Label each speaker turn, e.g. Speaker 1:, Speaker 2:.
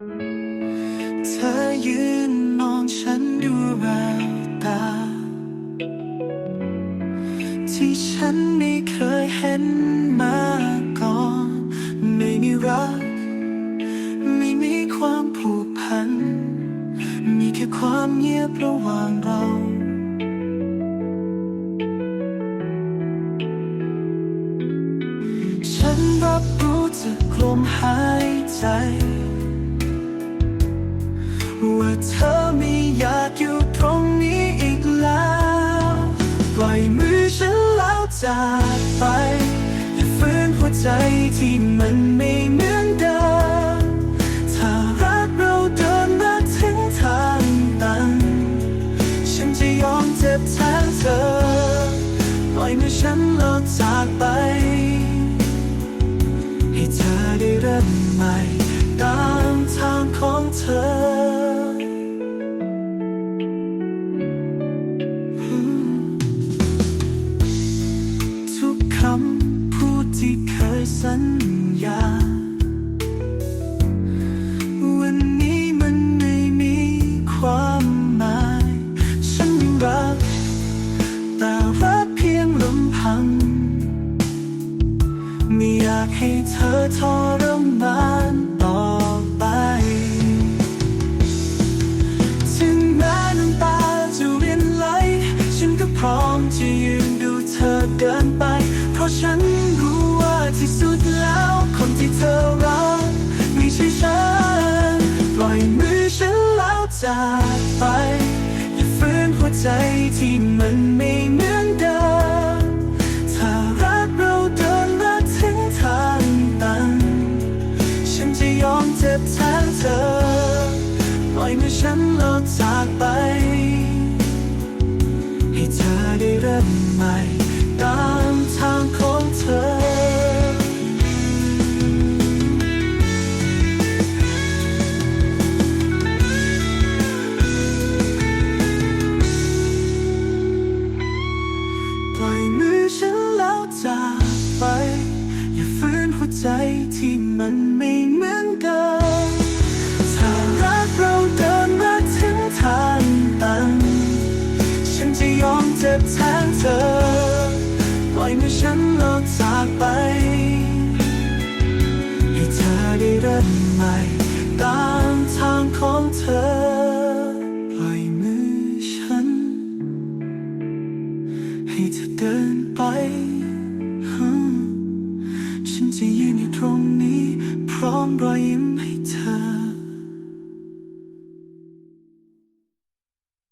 Speaker 1: เธอยืนมองฉันดูแววตา ที่ฉันไม่เคยเห็นมาก่อน ไม่มีรัก ไม่มีความผูกพัน มีแค่ความเงียบระหว่างเราฉันรับรู้จากลมหายใจ ใจที่มันไม่เหมือนเดิมถ้ารักเราเดินมาถึงทางตัน ฉันจะยอมเจ็บแทนเธอ ปล่อยมือฉันแล้วจากไป ให้เธอได้เริ่มใหม่ตามทางของเธอทุกคำพูดที่เค สัญญา วันนี้มันไม่มีความหมาย ฉันยังรัก แต่รักเพียงลำพัง ไม่อยากให้เธอทรมานต่อไป ถึงแม้น้ำตาจะเรียนไหล ฉันก็พร้อมจะยืนดูเธอเดินไป เพราะฉัน เธอรักไม่ใช่ฉัน ปล่อยมือฉันแล้วจากไป อย่าฝืนหัวใจที่มันไม่เหมือนเดิมถ้ารักเราเดินมาถึงทางตัน ฉันจะยอมเจ็บแทนเธอ ปล่อยมือฉันแล้วจากไป ให้เธอได้เริ่มใหม่ ใจที่มันไม่เหมือนกันถ้ารักเราเดินมาถึงทางตัน ฉันจะยอมเจ็บแทนเธอ ปล่อยมือฉันเราจากไป ให้เธอได้เริ่มใหม่ตามทางของเธอ ปล่อยมือฉัน ให้เธอเดินไป มรอยยิ้มให้เธอ